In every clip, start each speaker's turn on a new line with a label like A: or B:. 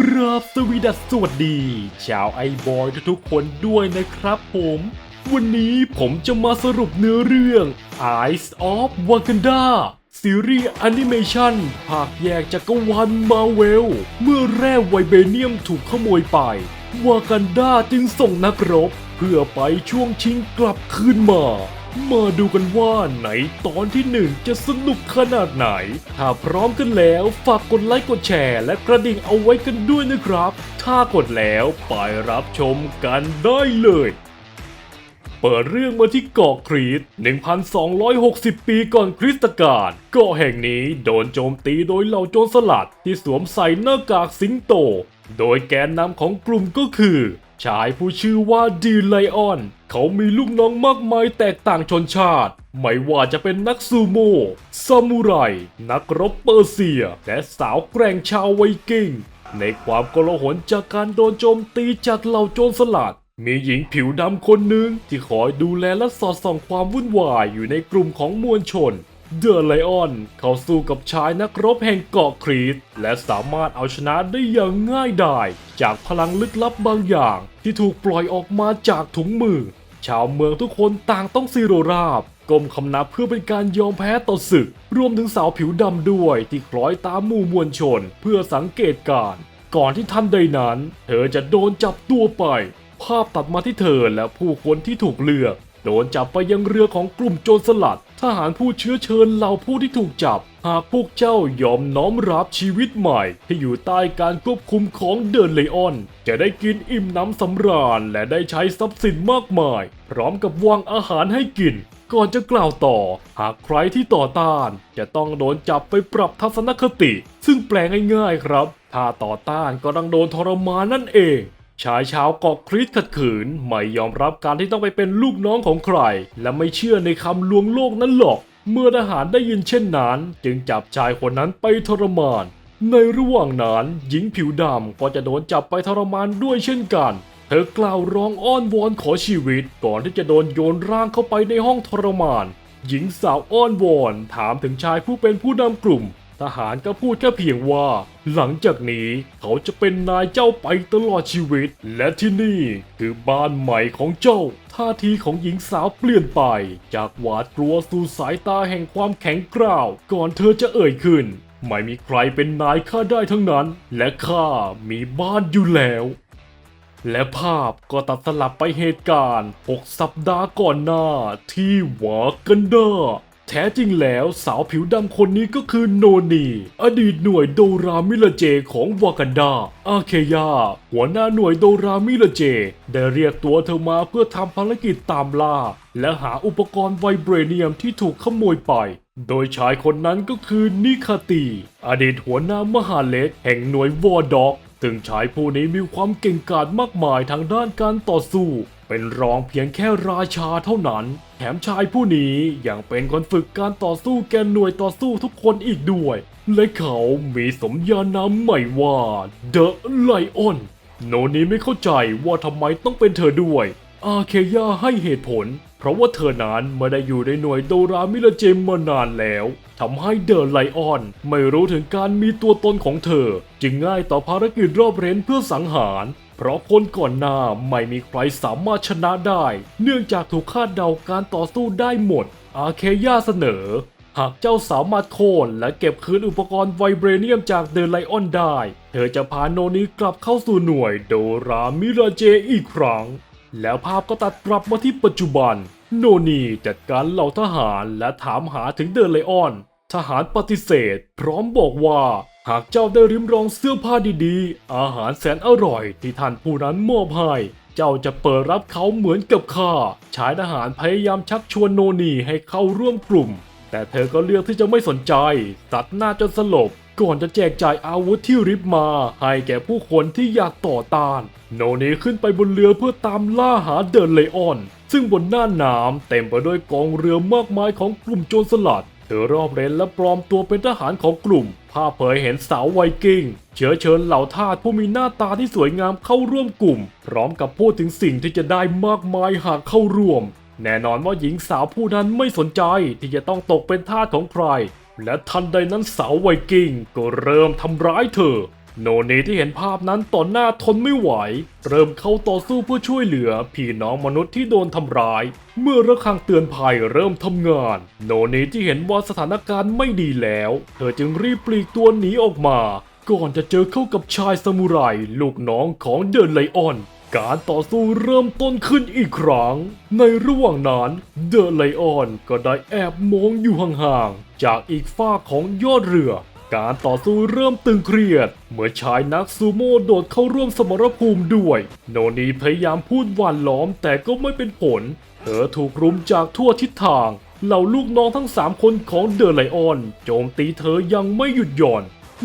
A: กราบสวีดัสสวัสดี ชาวไอบอยทุกๆคนด้วยนะครับผม วันนี้ผมจะมาสรุปเนื้อเรื่อง Eyes of Wakanda ซีรีส์แอนิเมชันภาคแยกจากกัรวาลมาเวล เมื่อแร่ไวเบเนียมถูกขโมยไป วากันดาจึงส่งนักรบ เพื่อไปช่วงชิงกลับคืนมา มาดูกันว่าไหนตอนที่หนึ่งจะสนุกขนาดไหน ถ้าพร้อมกันแล้วฝากกดไลค์กดแชร์ และกระดิ่งเอาไว้กันด้วยนะครับ ถ้ากดแล้วไปรับชมกันได้เลยเปิดเรื่องมาที่เกาะครีต 1,260 ปีก่อนคริสตกาล เกาะแห่งนี้โดนโจมตีโดยเหล่าโจรสลัดที่สวมใส่หน้ากากสิงโต โดยแกนนำของกลุ่มก็คือ ชายผู้ชื่อว่าดีไลออน เขามีลูกน้องมากมายแตกต่างชนชาติ ไม่ว่าจะเป็นนักซูโม่ซามูไรนักรบเปอร์เซีย และสาวแกร่งชาวไวกิ้ง ในความโกลาหลจากการโดนโจมตีจากเหล่าโจรสลัด มีหญิงผิวดำคนหนึ่งที่คอยดูแลและสอดส่องความวุ่นวายอยู่ในกลุ่มของมวลชน เดอะไลออนเขาสู้กับชายนักรบแห่งเกาะครีต และสามารถเอาชนะได้อย่างง่ายดายจากพลังลึกลับบางอย่าง ที่ถูกปล่อยออกมาจากถุงมือ ชาวเมืองทุกคนต่างต้องซีโรราบก้มคำนับเพื่อเป็นการยอมแพ้ต่อศึก รวมถึงสาวผิวดำด้วยที่คล้อยตามหมู่มวลชน เพื่อสังเกตการก่อนที่ทันใดนั้น เธอจะโดนจับตัวไป ภาพตัดมาที่เธอและผู้คนที่ถูกเลือก โดนจับไปยังเรือของกลุ่มโจรสลัด ทหารผู้เชื้อเชิญเหล่าผู้ที่ถูกจับ หากพวกเจ้ายอมน้อมรับชีวิตใหม่ที่อยู่ใต้การควบคุมของเดินเลออน จะได้กินอิ่มน้ำสำราญและได้ใช้ทรัพย์สินมากมาย พร้อมกับวางอาหารให้กิน ก่อนจะกล่าวต่อ หากใครที่ต่อต้าน จะต้องโดนจับไปปรับทัศนคติ ซึ่งแปลง่ายๆครับ ถ้าต่อต้านก็ต้องโดนทรมานนั่นเอง ชายชาวเกาะคริสขัดขืน ไม่ยอมรับการที่ต้องไปเป็นลูกน้องของใคร และไม่เชื่อในคำลวงโลกนั้นหรอก เมื่อทหารได้ยินเช่นนั้น จึงจับชายคนนั้นไปทรมาน ในระหว่างนั้นหญิงผิวดำก็จะโดนจับไปทรมานด้วยเช่นกัน เธอกล่าวร้องอ้อนวอนขอชีวิต ก่อนที่จะโดนโยนร่างเข้าไปในห้องทรมาน หญิงสาวอ้อนวอนถามถึงชายผู้เป็นผู้นำกลุ่ม ทหารก็พูดแค่เพียงว่า หลังจากนี้เขาจะเป็นนายเจ้าไปตลอดชีวิต และที่นี่คือบ้านใหม่ของเจ้า ท่าทีของหญิงสาวเปลี่ยนไป จากหวาดกลัวสู่สายตาแห่งความแข็งกร้าว ก่อนเธอจะเอ่ยขึ้น ไม่มีใครเป็นนายข้าได้ทั้งนั้น และข้ามีบ้านอยู่แล้วและภาพก็ตัดสลับไปเหตุการณ์ 6 สัปดาห์ก่อนหน้าที่วากันดา แท้จริงแล้วสาวผิวดำคนนี้ก็คือโนนี อดีตหน่วยโดรามิลเจของวากันดา อาเคยา หัวหน้าหน่วยโดรามิลเจ ได้เรียกตัวเธอมาเพื่อทำภารกิจตามล่า และหาอุปกรณ์ไวเบรเนียมที่ถูกขโมยไป โดยชายคนนั้นก็คือนิคาตี อดีตหัวหน้ามหาเล็กแห่งหน่วยวอร์ด็อก ซึ่งชายผู้นี้มีความเก่งกาจมากมายทางด้านการต่อสู้ เป็นรองเพียงแค่ราชาเท่านั้น แถมชายผู้นี้ยังเป็นคนฝึกการต่อสู้แกนหน่วยต่อสู้ทุกคนอีกด้วย และเขามีสมญานามใหม่ว่าเดอะไลออนโนนี้ไม่เข้าใจว่าทำไมต้องเป็นเธอด้วย อาเคยาให้เหตุผล เพราะว่าเธอนั้นไม่ได้อยู่ในหน่วยโดรามิลเจมมานานแล้วทำให้เดอะไลออน ไม่รู้ถึงการมีตัวตนของเธอ จึงง่ายต่อภารกิจรอบเร้นเพื่อสังหาร เพราะคนก่อนหน้าไม่มีใครสามารถชนะได้ เนื่องจากถูกคาดเดาการต่อสู้ได้หมด อาเคยาเสนอ หากเจ้าสามารถโค่นและเก็บคืนอุปกรณ์ไวเบรเนียมจากเดอะไลออนได้ เธอจะพาโนนี้กลับเข้าสู่หน่วยโดรามิลาเจอีกครั้ง แล้วภาพก็ตัดกลับมาที่ปัจจุบัน โนนีจัดการเหล่าทหารและถามหาถึงเดอะไลออน ทหารปฏิเสธ พร้อมบอกว่า หากเจ้าได้ริมรองเสื้อผ้าดีๆ อาหารแสนอร่อยที่ท่านผู้นั้นมอบให้เจ้าจะเปิดรับเขาเหมือนกับข้า ชายทหารพยายามชักชวนโนนีให้เข้าร่วมกลุ่ม แต่เธอก็เลือกที่จะไม่สนใจ ตัดหน้าจนสลบ ก่อนจะแจกจ่ายอาวุธที่ริบมา ให้แก่ผู้คนที่อยากต่อต้าน โนนีขึ้นไปบนเรือเพื่อตามล่าหาเดินเลออน ซึ่งบนหน้าน้ำเต็มไปด้วยกองเรือมากมายของกลุ่มโจรสลัด เธอรอบเร้นและปลอมตัวเป็นทหารของกลุ่มภาพเผยเห็นสาวไวกิ้ง เชื้อเชิญเหล่าทาสผู้มีหน้าตาที่สวยงามเข้าร่วมกลุ่ม พร้อมกับพูดถึงสิ่งที่จะได้มากมายหากเข้าร่วม แน่นอนว่าหญิงสาวผู้นั้นไม่สนใจที่จะต้องตกเป็นทาสของใคร และทันใดนั้นสาวไวกิ้งก็เริ่มทำร้ายเธอ โนเนที่เห็นภาพนั้นต่อหน้าทนไม่ไหว เริ่มเข้าต่อสู้เพื่อช่วยเหลือ พี่น้องมนุษย์ที่โดนทำร้าย เมื่อระฆังเตือนภัยเริ่มทำงาน โนเนที่เห็นว่าสถานการณ์ไม่ดีแล้ว เธอจึงรีบปลีกตัวหนีออกมา ก่อนจะเจอเข้ากับชายซามูไรลูกน้องของเดินไลออนการต่อสู้เริ่มต้นขึ้นอีกครั้ง ในระหว่างนั้นเดอะไลออนก็ได้แอบมองอยู่ห่างๆ จากอีกฝ้าของยอดเรือ การต่อสู้เริ่มตึงเครียด เมื่อชายนักซูโม่โดดเข้าร่วมสมรภูมิด้วย โนนีพยายามพูดหวานล้อมแต่ก็ไม่เป็นผล เธอถูกรุมจากทั่วทิศทาง เหล่าลูกน้องทั้งสามคนของเดอะไลออน โจมตีเธอยังไม่หยุดหย่อน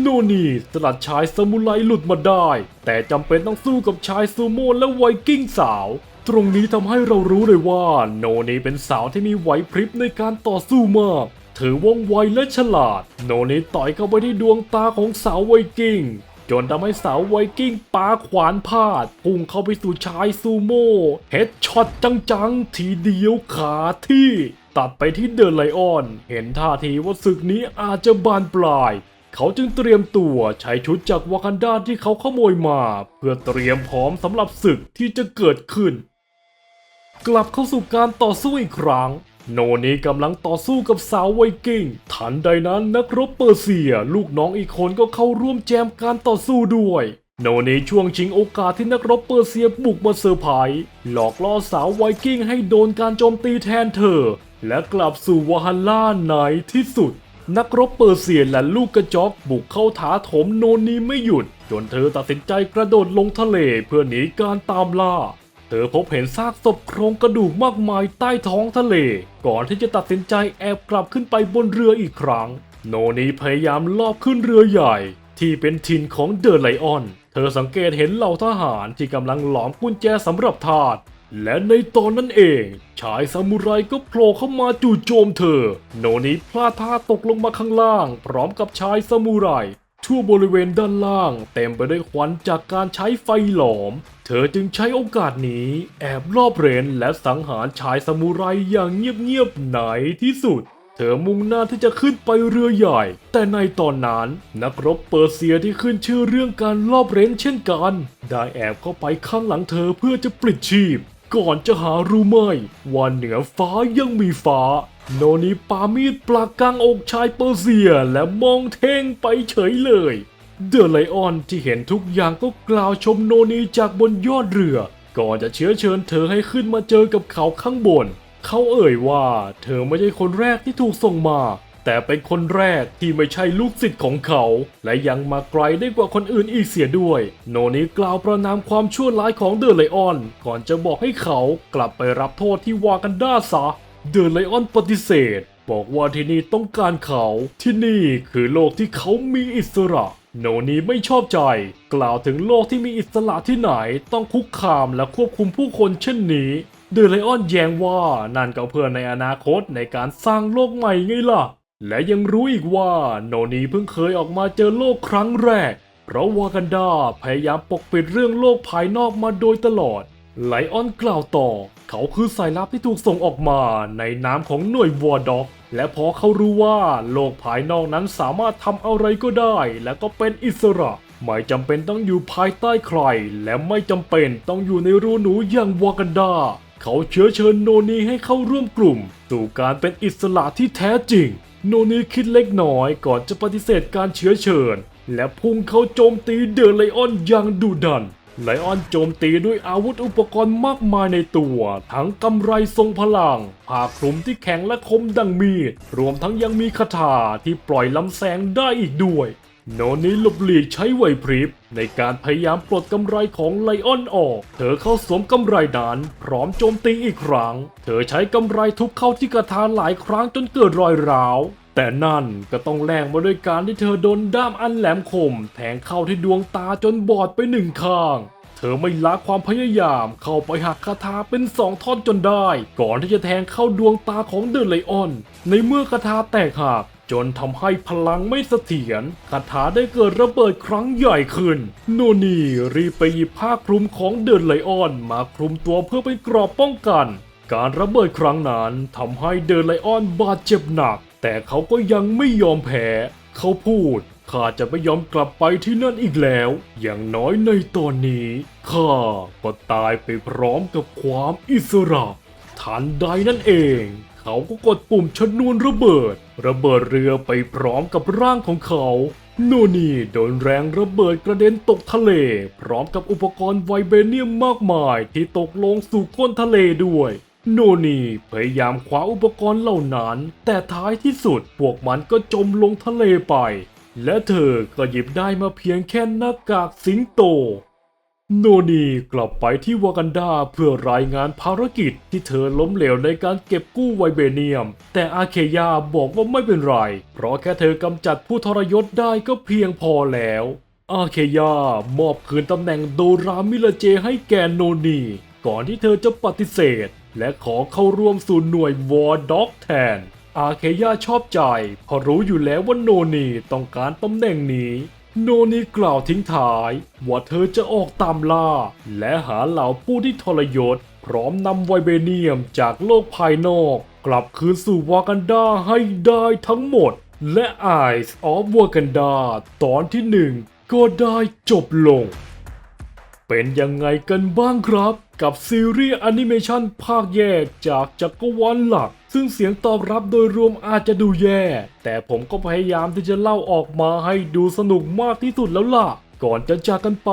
A: โนนีสลัดชายซามูไรหลุดมาได้ แต่จำเป็นต้องสู้กับชายซูโม่และไวกิ้งสาว ตรงนี้ทำให้เรารู้เลยว่า โนนีเป็นสาวที่มีไหวพริบในการต่อสู้มาก ธอว่องไวและฉลาด โนนีต่อยเข้าไปที่ดวงตาของสาวไวกิ้ง จนทำให้สาวไวกิ้งปาขวานพาดพุ่งเข้าไปสู่ชายซูโม่เฮดช็อตจังๆ ทีเดียวขาที่ ตัดไปที่เดอะไลออน เห็นท่าทีว่าศึกนี้อาจจะบานปลาย เขาจึงเตรียมตัวใช้ชุดจากวากันดาที่เขาขโมยมา เพื่อเตรียมพร้อมสำหรับศึกที่จะเกิดขึ้น กลับเข้าสู่การต่อสู้อีกครั้ง โนนีกำลังต่อสู้กับสาวไวกิ้ง ทันใดนั้นนักรบเปอร์เซีย ลูกน้องอีกคนก็เข้าร่วมแจมการต่อสู้ด้วย โนนีช่วงชิงโอกาสที่นักรบเปอร์เซียบุกมาเซอร์ไพรส์หลอกล่อสาวไวกิ้งให้โดนการโจมตีแทนเธอ และกลับสู่วาฮัลล่าในที่สุด นักรบเปอร์เซียและลูกกระจอกบุกเข้าถาโถมโนนีไม่หยุด จนเธอตัดสินใจกระโดดลงทะเลเพื่อหนีการตามล่า เธอพบเห็นซากศพโครงกระดูกมากมายใต้ท้องทะเล ก่อนที่จะตัดสินใจแอบกลับขึ้นไปบนเรืออีกครั้ง โนนีพยายามลอบขึ้นเรือใหญ่ ที่เป็นถิ่นของเดอะไลออน เธอสังเกตเห็นเหล่าทหารที่กำลังหลอมกุญแจสำหรับทาสและในตอนนั้นเอง ชายซามูไรก็โผล่เข้ามาจู่โจมเธอ โนนีพลาดท่าตกลงมาข้างล่าง พร้อมกับชายซามูไรทั่วบริเวณด้านล่าง เต็มไปด้วยควันจากการใช้ไฟหลอม ธอจึงใช้โอกาสนี้แอบลอบเรนและสังหารชายซามูไรอย่างเงียบๆไหนที่สุด เธอมุ่งหน้าที่จะขึ้นไปเรือใหญ่ แต่ในตอนนั้นนักรบเปอร์เซียที่ขึ้นชื่อเรื่องการลอบเรนเช่นกัน ได้แอบเข้าไปข้างหลังเธอเพื่อจะปลิดชีพ ก่อนจะหารู้ไหมว่าเหนือฟ้ายังมีฟ้า โนนีปามีดปลากกลางอกชายเปอร์เซียและมองเท่งไปเฉยเลย เดอะไลออนที่เห็นทุกอย่างก็กล่าวชมโนนีจากบนยอดเรือ ก่อนจะเชื้อเชิญเธอให้ขึ้นมาเจอกับเขาข้างบน เขาเอ่ยว่าเธอไม่ใช่คนแรกที่ถูกส่งมา แต่เป็นคนแรกที่ไม่ใช่ลูกศิษย์ของเขา และยังมาไกลได้กว่าคนอื่นอีกเสียด้วย โนนี้กล่าวประนามความชั่วร้ายของเดอะไลออน ก่อนจะบอกให้เขากลับไปรับโทษที่วากันด้าซะ เดอะไลออนปฏิเสธ บอกว่าที่นี่ต้องการเขา ที่นี่คือโลกที่เขามีอิสระ โนนีไม่ชอบใจ กล่าวถึงโลกที่มีอิสระที่ไหนต้องคุกคามและควบคุมผู้คนเช่นนี้เดอะไลออนแย้งว่านั่นก็เพื่อในอนาคตในการสร้างโลกใหม่ไงล่ะ และยังรู้อีกว่าโนนีเพิ่งเคยออกมาเจอโลกครั้งแรก เพราะวากันดาพยายามปกปิดเรื่องโลกภายนอกมาโดยตลอด ไลออนกล่าวต่อ เขาคือสายลับที่ถูกส่งออกมาในนามของหน่วยวอร์ด็อก และพอเขารู้ว่าโลกภายนอกนั้นสามารถทำอะไรก็ได้ และก็เป็นอิสระ ไม่จำเป็นต้องอยู่ภายใต้ใคร และไม่จำเป็นต้องอยู่ในรูหนูอย่างวากันดา เขาเชื้อเชิญโนนีให้เข้าร่วมกลุ่มสู่การเป็นอิสระที่แท้จริง โนนีคิดเล็กน้อยก่อนจะปฏิเสธการเชื้อเชิญ และพุ่งเข้าโจมตีเดอะไลออนอย่างดุดัน ไลออนโจมตีด้วยอาวุธอุปกรณ์มากมายในตัว ทั้งกำไรทรงพลังผ้าคลุมที่แข็งและคมดังมีด รวมทั้งยังมีคาถาที่ปล่อยลำแสงได้อีกด้วย โนนี้หลบหลีกใช้ไหวพริบ ในการพยายามปลดกำไรของไลออนออก เธอเข้าสวมกำไรนั้นพร้อมโจมตีอีกครั้ง เธอใช้กำไรทุบเข้าที่กระทาหลายครั้งจนเกิดรอยร้าว แต่นั่นก็ต้องแลกมาด้วยการที่เธอโดนด้ามอันแหลมคม แทงเข้าที่ดวงตาจนบอดไปหนึ่งข้าง เธอไม่ละความพยายามเข้าไปหักคาถาเป็นสองท่อนจนได้ ก่อนที่จะแทงเข้าดวงตาของเดอะไลออน ในเมื่อคาถาแตกหักจนทำให้พลังไม่เสถียรคาถาได้เกิดระเบิดครั้งใหญ่ขึ้น โนนีรีบไปหยิบผ้าคลุมของเดอะไลออน มาคลุมตัวเพื่อเป็นกรอบป้องกัน การระเบิดครั้งนั้นทำให้เดอะไลออนบาดเจ็บหนัก แต่เขาก็ยังไม่ยอมแพ้ เขาพูด ข้าจะไม่ยอมกลับไปที่นั่นอีกแล้ว อย่างน้อยในตอนนี้ ข้าก็ตายไปพร้อมกับความอิสระทันใดนั่นเอง เขาก็กดปุ่มชนวนระเบิด ระเบิดเรือไปพร้อมกับร่างของเขาโนนี่โดนแรงระเบิดกระเด็นตกทะเล พร้อมกับอุปกรณ์ไวเบเนียมมากมายที่ตกลงสู่ก้นทะเลด้วย โนนีพยายามคว้าอุปกรณ์เหล่านั้น แต่ท้ายที่สุดพวกมันก็จมลงทะเลไป และเธอก็หยิบได้มาเพียงแค่หน้ากากสิงโต โนนีกลับไปที่วากันดาเพื่อรายงานภารกิจที่เธอล้มเหลวในการเก็บกู้ไวเบเนียม แต่อาเคยาบอกว่าไม่เป็นไร เพราะแค่เธอกำจัดผู้ทรยศได้ก็เพียงพอแล้ว อาเคยามอบคืนตำแหน่งโดรามิลเจให้แกโนนี ก่อนที่เธอจะปฏิเสธ และขอเข้าร่วมสู่หน่วยวอร์ด็อกแทน อาเคยาชอบใจเพราะรู้อยู่แล้วว่าโนนีต้องการตำแหน่งนี้ โนนีกล่าวทิ้งท้าย ว่าเธอจะออกตามล่า และหาเหล่าผู้ที่ทรยศ พร้อมนำไวเบเนียมจากโลกภายนอก กลับคืนสู่วากันดาให้ได้ทั้งหมด และ Eyes of Wakanda ตอนที่หนึ่งก็ได้จบลง เป็นยังไงกันบ้างครับ กับซีรีส์แอนิเมชันภาคแยกจากจักรวาลหลัก ซึ่งเสียงตอบรับโดยรวมอาจจะดูแย่ แต่ผมก็พยายามที่จะเล่าออกมาให้ดูสนุกมากที่สุดแล้วล่ะ ก่อนจะจากกันไป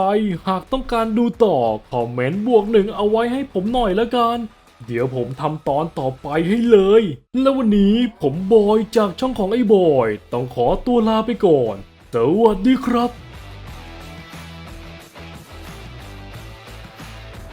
A: หากต้องการดูต่อ คอมเมนต์บวกหนึ่งเอาไว้ให้ผมหน่อยละกันเดี๋ยวผมทำตอนต่อไปให้เลย แล้ววันนี้ผมบอยจากช่องของไอ้บอย ต้องขอตัวลาไปก่อน สวัสดีครับ